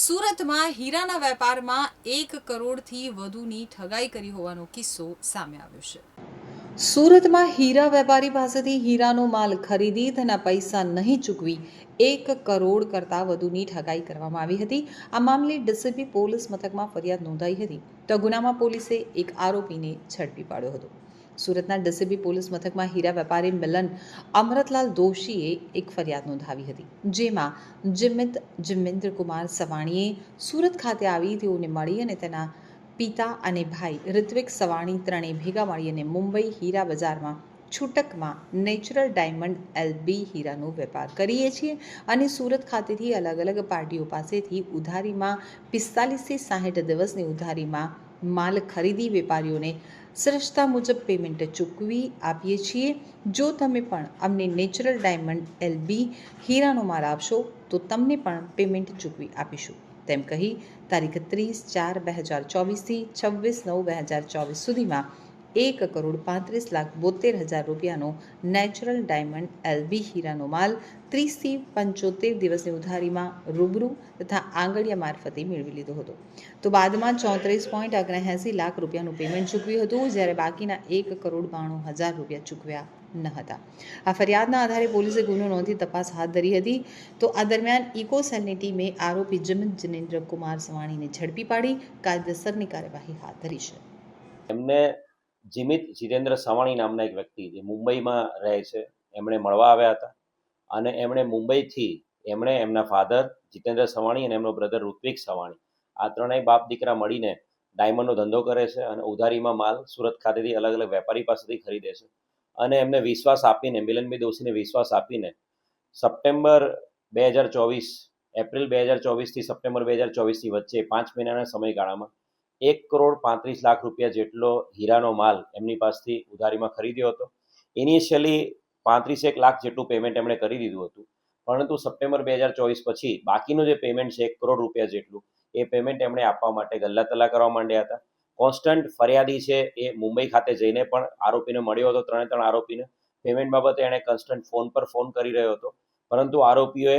સુરતમાં હીરાના વેપારમાં એક કરોડથી વધુની ઠગાઈ કરી હોવાનો કિસ્સો સામે આવ્યો છે. સુરતમાં હીરા વેપારી પાસેથી હીરાનો માલ ખરીદી તેના પૈસા નહીં ચૂકવી એક કરોડ કરતાં વધુની ઠગાઈ કરવામાં આવી હતી. આ મામલે ડીસીપી પોલીસ મથકમાં ફરિયાદ નોંધાઈ હતી. તો ગુનામાં પોલીસે એક આરોપીને ઝડપી પાડ્યો હતો. સુરતના ડસીબી પોલીસ મથકમાં હીરા વેપારી મિલન અમરતલાલ દોશીએ એક ફરિયાદ નોંધાવી હતી. જેમાં જિમિત જિમેન્દ્ર કુમાર સવાણીએ સુરત ખાતે આવી તેઓને મળી અને તેના પિતા અને ભાઈ ઋત્વિક સવાણી ત્રણેય ભેગા મળી અને મુંબઈ હીરા બજારમાં છૂટકમાં નેચરલ ડાયમંડ એલબી હીરાનો વેપાર કરીએ છીએ અને સુરત ખાતેથી અલગ અલગ પાર્ટીઓ પાસેથી ઉધારીમાં પિસ્તાલીસથી સાહીઠ દિવસની ઉધારીમાં માલ ખરીદી વેપારીઓને શ્રેષ્ઠતા મુજબ પેમેન્ટ ચૂકવી આપીએ છીએ. જો તમે પણ અમને નેચરલ ડાયમંડ એલબી હીરાનો માલ આપશો, તો તમને પણ પેમેન્ટ ચૂકવી આપીશું. તેમ કહી તારીખ ત્રીસ ચાર બે હજાર ચોવીસથી છવ્વીસ નવ બે હજાર ચોવીસ સુધીમાં એક કરોડ પાંત્રીસ લાખ બોતેર હજાર રૂપિયાનો નેચરલ ડાયમંડ એલબી હીરાનો માલ ત્રીસથી પંચોતેર દિવસની ઉધારીમાં રૂબરૂ તથા આંગળીયા મારફતે મેળવી લીધો હતો. તો બાદમાં ચોત્રીસ પોઈન્ટ ઓગણએંસી લાખ રૂપિયાનું પેમેન્ટ ચૂકવ્યું હતું, જ્યારે બાકીના એક કરોડ બાણું હજાર રૂપિયા ચૂકવ્યા ન હતા. આ ફરિયાદના આધારે પોલીસે ગુનો નોંધી તપાસ હાથ ધરી હતી. તો આ દરમિયાન ઇકો સેલની ટીમે આરોપી જમીન જિનેન્દ્ર કુમાર સવાણીને ઝડપી પાડી, કાયદેસરની કાર્યવાહી હાથ ધરી છે. એમને જીમિત જીતેન્દ્ર સવાણી નામના એક વ્યક્તિ જે મુંબઈમાં રહે છે. એમણે મળવા આવ્યા હતા અને એમણે મુંબઈથી એમણે એમના ફાધર જીતેન્દ્ર સવાણી અને એમનો બ્રધર ઋત્વિક સવાણી આ ત્રણેય બાપ દીકરા મળીને ડાયમંડનો ધંધો કરે છે અને ઉધારીમાં માલ સુરત ખાતેથી અલગ અલગ વેપારી પાસેથી ખરીદે છે. અને એમને વિશ્વાસ આપીને મિલનભાઈ દોશીને વિશ્વાસ આપીને સપ્ટેમ્બર બે હજાર ચોવીસ એપ્રિલ બે હજાર ચોવીસથી સપ્ટેમ્બર બે હજાર ચોવીસની વચ્ચે પાંચ મહિનાના સમયગાળામાં એક કરોડ પાંત્રીસ લાખ રૂપિયા જેટલો હીરાનો માલ એમની પાસેથી ઉધારીમાં ખરીદ્યો હતો. ઇનિશિયલી પાંત્રીસેક લાખ જેટલું પેમેન્ટ એમણે કરી દીધું હતું. પરંતુ સપ્ટેમ્બર બે હજાર ચોવીસ પછી બાકીનું જે પેમેન્ટ છે, એક કરોડ રૂપિયા જેટલું, એ પેમેન્ટ એમણે આપવા માટે ગલ્લા તલ્લા કરવા માંડ્યા હતા. કોન્સ્ટન્ટ ફરિયાદી છે એ મુંબઈ ખાતે જઈને પણ આરોપીને મળ્યો હતો, ત્રણે ત્રણ આરોપીને. પેમેન્ટ બાબતે એણે કન્સ્ટન્ટ ફોન પર ફોન કરી રહ્યો હતો. પરંતુ આરોપીઓએ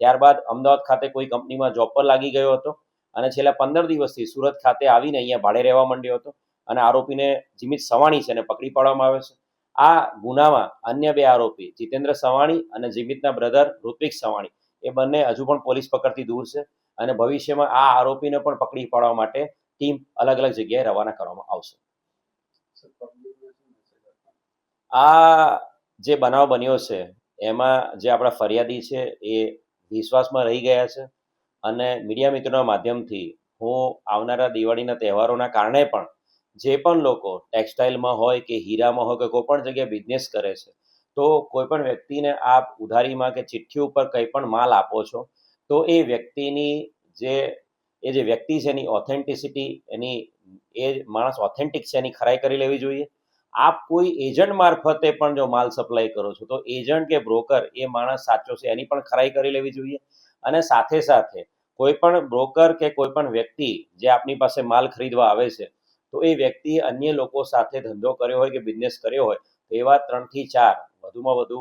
ત્યારબાદ અમદાવાદ ખાતે કોઈ કંપનીમાં જોબ પર લાગી ગયો હતો અને છેલ્લા પંદર દિવસથી સુરત ખાતે આવીને અહીંયા ભાડે રહેવા માંડ્યો હતો અને આરોપીને જીમિત સવાણી છે એને પકડી પાડવામાં આવ્યો છે. આ ગુનામાં અન્ય બે આરોપી, જીતેન્દ્ર સવાણી અને જીમિતના બ્રધર ઋત્વિક સવાણી, એ બંને હજુ પણ પોલીસ પકડથી દૂર છે અને ભવિષ્યમાં આ આરોપીને પણ પકડી પાડવા માટે ટીમ અલગ અલગ જગ્યાએ રવાના કરવામાં આવશે. આ જે બનાવ બન્યો છે, એમાં જે આપણા ફરિયાદી છે એ વિશ્વાસમાં રહી ગયા છે. અને મીડિયા મિત્રોના માધ્યમથી હું આવનારા દિવાળીના તહેવારોના કારણે પણ જે પણ લોકો ટેક્સટાઇલમાં હોય કે હીરામાં હોય કે કોઈ પણ જગ્યાએ બિઝનેસ કરે છે, તો કોઈ પણ વ્યક્તિને આપ ઉધારીમાં કે ચિઠ્ઠી ઉપર કંઈ પણ માલ આપો છો, તો એ વ્યક્તિની જે, એ જે વ્યક્તિ છે એની ઓથેન્ટિસિટી એની, એ માણસ ઓથેન્ટિક છે એની ખરાઈ કરી લેવી જોઈએ. આપ કોઈ એજન્ટ મારફતે પણ જો માલ સપ્લાય કરો છો, તો એજન્ટ કે બ્રોકર એ માણસ સાચો છે, એની પણ ખરાઈ કરી લેવી જોઈએ. અને સાથે સાથે કોઈ પણ બ્રોકર કે કોઈ પણ વ્યક્તિ જે આપની પાસે માલ ખરીદવા આવે છે, તો એ વ્યક્તિએ અન્ય લોકો સાથે ધંધો કર્યો હોય કે બિઝનેસ કર્યો હોય, તો એવા ત્રણથી ચાર, વધુમાં વધુ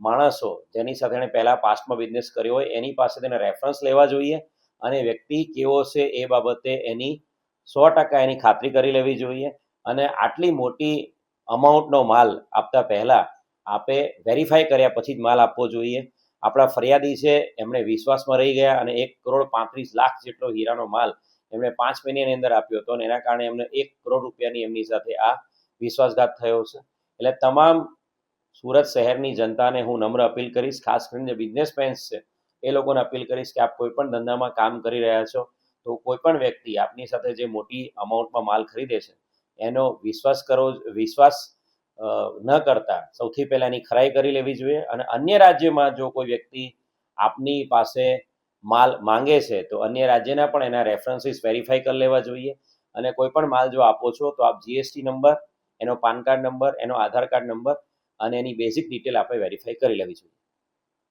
માણસો જેની સાથે એણે પહેલાં પાસ્ટમાં બિઝનેસ કર્યો હોય, એની પાસે તેને રેફરન્સ લેવા જોઈએ અને વ્યક્તિ કેવો છે એ બાબતે એની સો ટકા એની ખાતરી કરી લેવી જોઈએ. અને આટલી મોટી અમાઉન્ટનો માલ આપતા પહેલાં આપે વેરીફાઈ કર્યા પછી જ માલ આપવો જોઈએ. આપણા ફરિયાદી છે, એમણે વિશ્વાસમાં રહી ગયા અને એક કરોડ પાંત્રીસ લાખ જેટલો હીરાનો માલ એમણે પાંચ મહિનાની અંદર આપ્યો હતો અને એના કારણે એમને એક કરોડ રૂપિયાની એમની સાથે આ વિશ્વાસઘાત થયો છે. એટલે તમામ સુરત શહેરની જનતાને હું નમ્ર અપીલ કરીશ, ખાસ કરીને જે બિઝનેસમેન્સ છે, એ લોકોને અપીલ કરીશ કે આપ કોઈ પણ ધંધામાં કામ કરી રહ્યા છો, તો કોઈ પણ વ્યક્તિ આપની સાથે જે મોટી અમાઉન્ટમાં માલ ખરીદે છે એનો વિશ્વાસ કરો, વિશ્વાસ ન કરતા સૌથી પહેલાં એની ખરાઈ કરી લેવી જોઈએ અને અન્ય રાજ્યમાં જો કોઈ વ્યક્તિ આપની પાસે માલ માંગે છે, તો અન્ય રાજ્યના પણ એના રેફરન્સીસ વેરીફાઈ કરી લેવા જોઈએ અને કોઈ પણ માલ જો આપો છો, તો આપ જીએસટી નંબર એનો પાન કાર્ડ નંબર એનો આધાર કાર્ડ નંબર અને એની બેઝિક ડિટેલ આપણે વેરીફાઈ કરી લેવી જોઈએ.